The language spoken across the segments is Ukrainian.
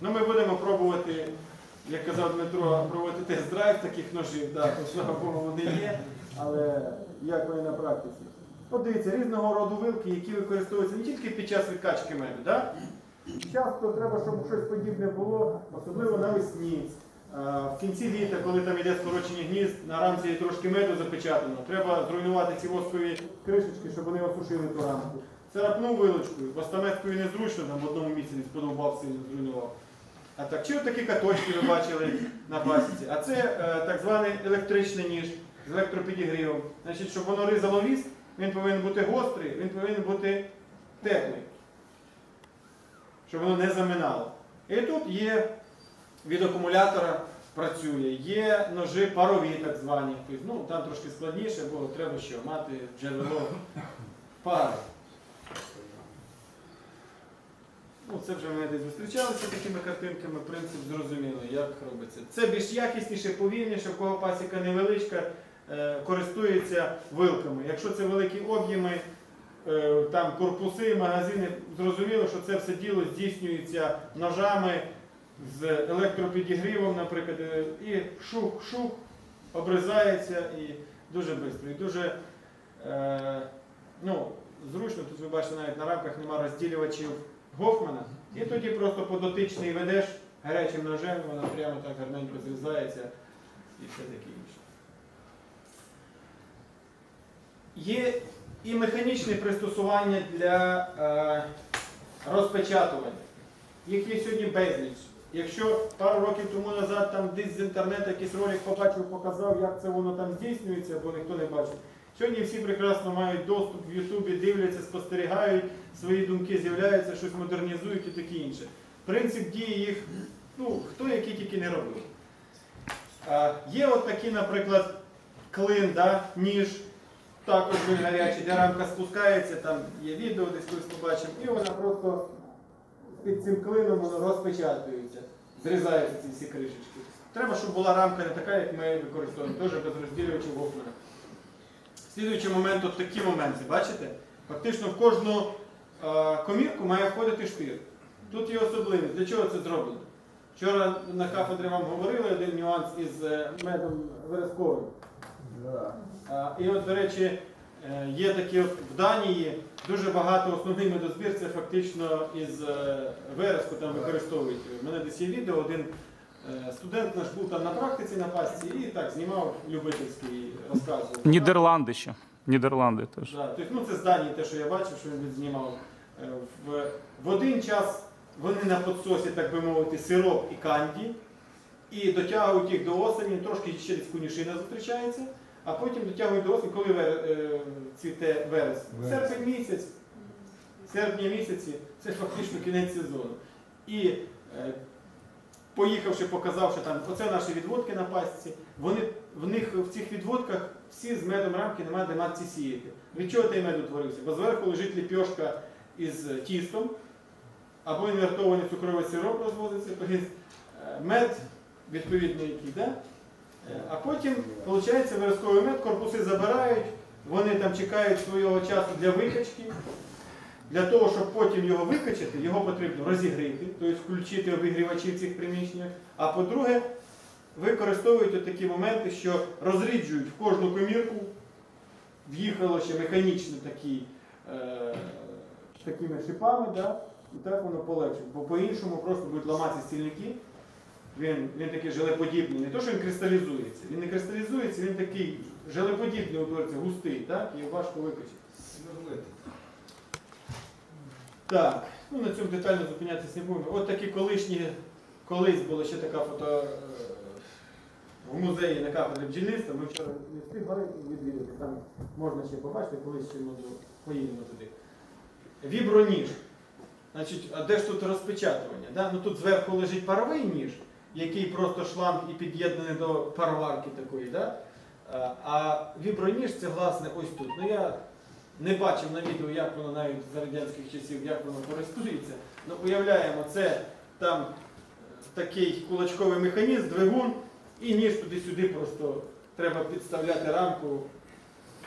Ну, Ми будемо пробувати, як казав Дмитро, проводити тест-драйв таких ножів. Так, слава Богу, вони є, але як вони на практиці? От дивіться, різного роду вилки, які використовуються не тільки під час відкачки меду. так? Часто треба, щоб щось подібне було, особливо навесні. В кінці літа, коли там йде скорочення гнізд, на рамці трошки меду запечатано, треба зруйнувати ці воскові кришечки, щоб вони осушили ту рамку. Це вилочкою, постамецькою незручно, там в одному місці не сподобав сильно зруйнував. А так, чи такі каточки ви бачили на пасіці? А це е, так званий електричний ніж з електропідігрівом. Значить, щоб воно різало віск, він повинен бути гострий, він повинен бути теплий, щоб воно не заминало. І тут є від акумулятора працює, є ножи парові, так звані. Тобто, ну, там трошки складніше, бо треба що, мати джерело пари. Ну, це вже ми десь зустрічалися такими картинками, принцип зрозумілий, як робиться. Це більш якісніше, повільніше, в кого пасіка невеличка, е, користується вилками. Якщо це великі об'єми, е, там корпуси, магазини, зрозуміло, що це все діло здійснюється ножами з електропідігрівом, наприклад, е, і шух-шух обрізається і дуже швидко. І дуже е, ну, зручно, тут ви бачите, навіть на рамках нема розділювачів Гофмана. І тоді просто подотичний ведеш гарячим ножем, вона прямо так гарненько зрізається і все таке інше. Є і механічне пристосування для е, розпечатування. Їх є сьогодні безліч. Якщо пару років тому назад там десь з інтернету якийсь ролик побачив, показав, як це воно там здійснюється, бо ніхто не бачив. Сьогодні всі прекрасно мають доступ в Ютубі, дивляться, спостерігають, свої думки з'являються, щось модернізують і таке інше. Принцип дії їх, ну, хто який тільки не робив. А, є от такі, наприклад, клин, да, ніж, також він гарячий, де рамка спускається, там є відео, десь колись побачимо, і вона просто під цим клином розпечатується, зрізаються ці всі кришечки. Треба, щоб була рамка не така, як ми використовуємо, теж без розділювачів Гофмана. Слідуючий момент, от такі моменти, бачите? Фактично в кожну е, комірку має входити штир. Тут є особливість. Для чого це зроблено? Вчора на кафедрі вам говорили один нюанс із е, медом вересковим. А, І от, до речі, е, є такі от в Данії дуже багато основний медозбір, це фактично із е, вереску там використовують. У мене десь є відео, один е, студент наш був там на практиці на пасці і так знімав любительський розказував. Нідерланди ще. Нідерланди теж. Да, тобто, ну, це з Данії, те, що я бачив, що він знімав. Е, В, в один час вони на підсосі, так би мовити, сироп і канді, і дотягують їх до осені, трошки ще десь конюшина зустрічається, а потім дотягують до осені, коли вер, е, цвіте верес. Верес. Серпень місяць, серпня місяці, це фактично кінець сезону. І е, поїхавши, показавши там, оце наші відводки на пасіці, вони, в них в цих відводках всі з медом рамки немає де матці сіяти. Від чого той мед утворився? Бо зверху лежить ліпьошка із тістом, або інвертований цукровий сироп розвозиться, тобто е, мед відповідний який, да? Е, а потім, виходить, виразковий мед, корпуси забирають, вони там чекають свого часу для викачки. Для того, щоб потім його викачати, його потрібно розігріти, тобто включити обігрівачі в цих приміщеннях. А по-друге, використовують такі моменти, що розріджують в кожну комірку, в'їхало ще механічно такі, е, такими шипами, да? і так воно полегше. Бо по-іншому просто будуть ламатися стільники. Він, він такий желеподібний. Не то, що він кристалізується. Він не кристалізується, він такий желеподібний густий, так? і важко викачати. Так, ну на цьому детально зупинятися не будемо. От такі колишні, колись була ще така фото е, в музеї на кафедрі бджільництва. Ми вчора не встигли відвідати, там можна ще побачити, колись ще поїдемо туди. Віброніж. Значить, а де ж тут розпечатування? Да? Ну, тут зверху лежить паровий ніж, який просто шланг і під'єднаний до пароварки такої. Да? А- А віброніж це власне ось тут. Ну, я не бачив на відео, як воно навіть за радянських часів, як воно користується. Ну, уявляємо, це там е, такий кулачковий механізм, двигун, і ніж туди-сюди просто треба підставляти рамку,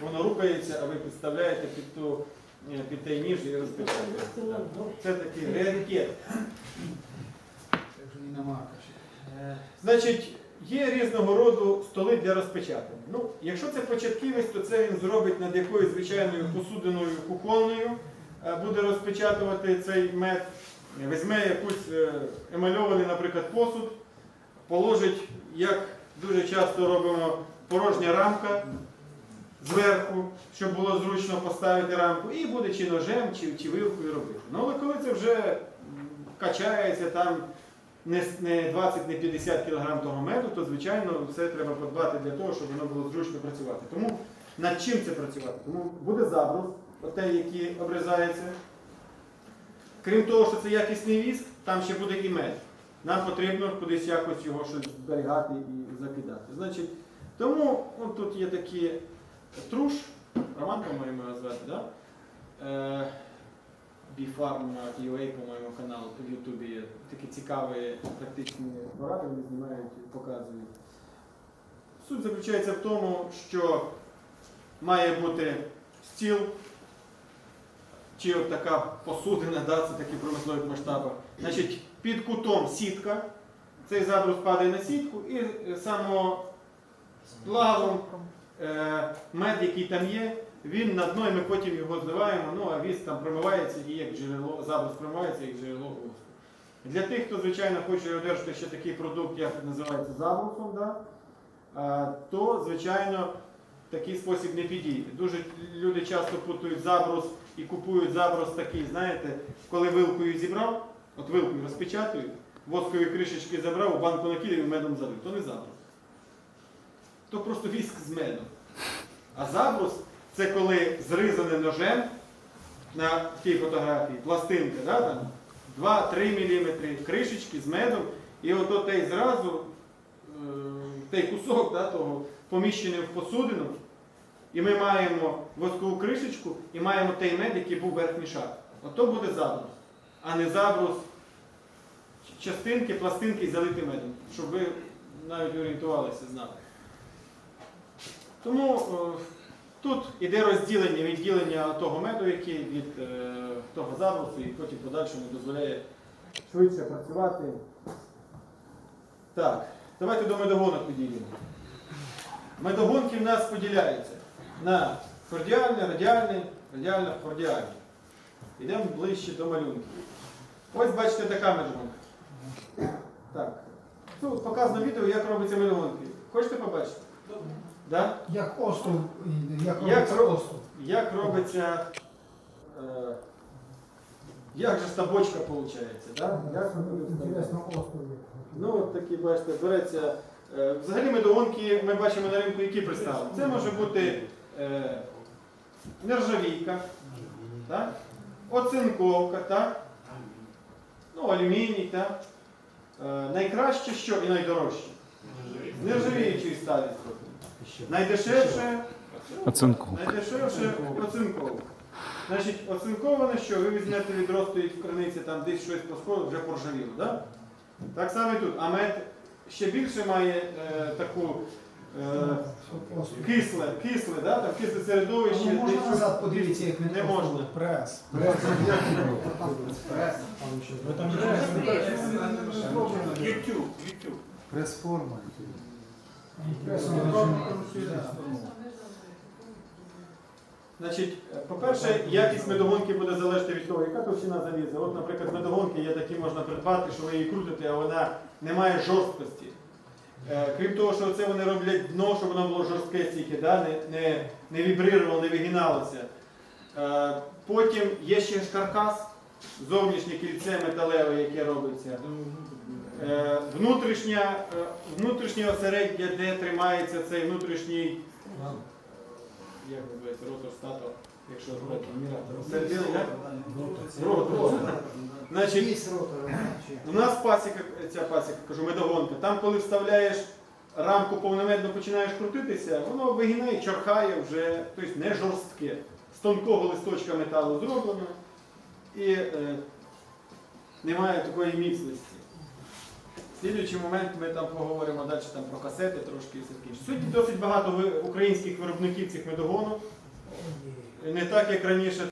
воно рухається, а ви підставляєте під, ту, е, під той ніж і розпечатуєте. Ну, Це такий раритет. Е, Значить, Є різного роду столи для розпечатання. Ну, якщо це початківець, то це він зробить над якоюсь звичайною посудиною кухонною, е, буде розпечатувати цей мед, візьме якусь е, емальований, наприклад, посуд, положить, як дуже часто робимо, порожня рамка зверху, щоб було зручно поставити рамку, і буде чи ножем, чи, чи вилкою робити. Ну, але коли це вже качається там не, 20, не 50 кг того меду, то звичайно все треба подбати для того, щоб воно було зручно працювати. Тому над чим це працювати? Тому буде забрус, отей, який обрізається. Крім того, що це якісний віск, там ще буде і мед. Нам потрібно кудись якось його щось зберігати і закидати. Значить, тому от тут є такі труш, Роман, по-моєму, його звати, да? Е, BFarm.ua, по-моєму, канал в Ютубі є. Такі цікаві практичні поради, вони знімають, показують. Суть заключається в тому, що має бути стіл, чи от така посудина, да, це такі промислові масштаби. Значить, під кутом сітка, цей забрус падає на сітку і е, само плавом е, мед, який там є, він на дно, і ми потім його зливаємо, ну а віск там промивається і як джерело, забрус промивається як джерело воску. Для тих, хто, звичайно, хоче одержати ще такий продукт, як називається забрусом, да, то, звичайно, такий спосіб не підійде. Дуже люди часто путають забрус і купують забрус такий, знаєте, коли вилкою зібрав, от вилкою розпечатують, воскові кришечки забрав, у банку накидав і медом залив. То не забрус. То просто віск з медом. А забрус це коли зрізане ножем на тій фотографії, пластинка, да, там, 2-3 мм кришечки з медом, і ото той зразу, е, той кусок да, того поміщений в посудину, і ми маємо воскову кришечку і маємо той мед, який був верхній шар. Ото буде забрус, а не забрус частинки, пластинки залити медом, щоб ви навіть орієнтувалися, знали. Тому е, тут іде розділення, відділення того меду, який від е, того забрусу, і потім подальшому дозволяє швидше працювати. Так, давайте до медогонок підійдемо. Медогонки в нас поділяються на кордіальне, радіальне, радіально кордіальне. Йдемо ближче до малюнків. Ось бачите така медогонка. Так. Тут показано відео, як робиться медогонки. Хочете побачити? Да? Як остров, як Як робиться роб- остров. Як робиться. Е, як же та виходить? Да? Як Інтересно, остров. Ну, от такі, бачите, береться. е, Взагалі медогонки ми бачимо на ринку, які представлені. Це може бути е, нержавійка, так? оцинковка, так? ну, алюміній. Так? Е, найкраще що і найдорожче. З нержавіючої сталі зроблено. Найдешевше Оцинку. Найдешевше оцинковане. Значить, оцинковане, що ви візьмете відро стоїть в криниці, там десь щось посходило, вже поржавіло. Да? Так само і тут. А мед ще більше має е, таку е, кисле, кисле, да? там кисле середовище. Ну, можна десь- назад подивитися, як він Не можна. Прес. Прес. YouTube, YouTube. Прес-форма. Значить, по-перше, якість медогонки буде залежати від того, яка товщина заліза. От, наприклад, медогонки є такі можна придбати, що ви її крутите, а вона не має жорсткості. Е, Крім того, що це вони роблять дно, щоб воно було жорстке стільки, да? не, не, не вібрировало, не вигиналося. Е, Потім є ще каркас, зовнішнє кільце металеве, яке робиться. Е, Внутрішня, е, внутрішнє осереддя, де тримається цей внутрішній як називається ротор статор, якщо у нас пасіка, ця пасіка, кажу, медогонка, там коли вставляєш рамку повномедно починаєш крутитися, воно вигинає, чорхає вже, тобто не жорстке. З тонкого листочка металу зроблено. І е, немає такої міцності. Слідуючий момент ми там поговоримо далі там, про касети трошки і все інше. Сьогодні досить багато українських виробників цих медогону. Не так, як раніше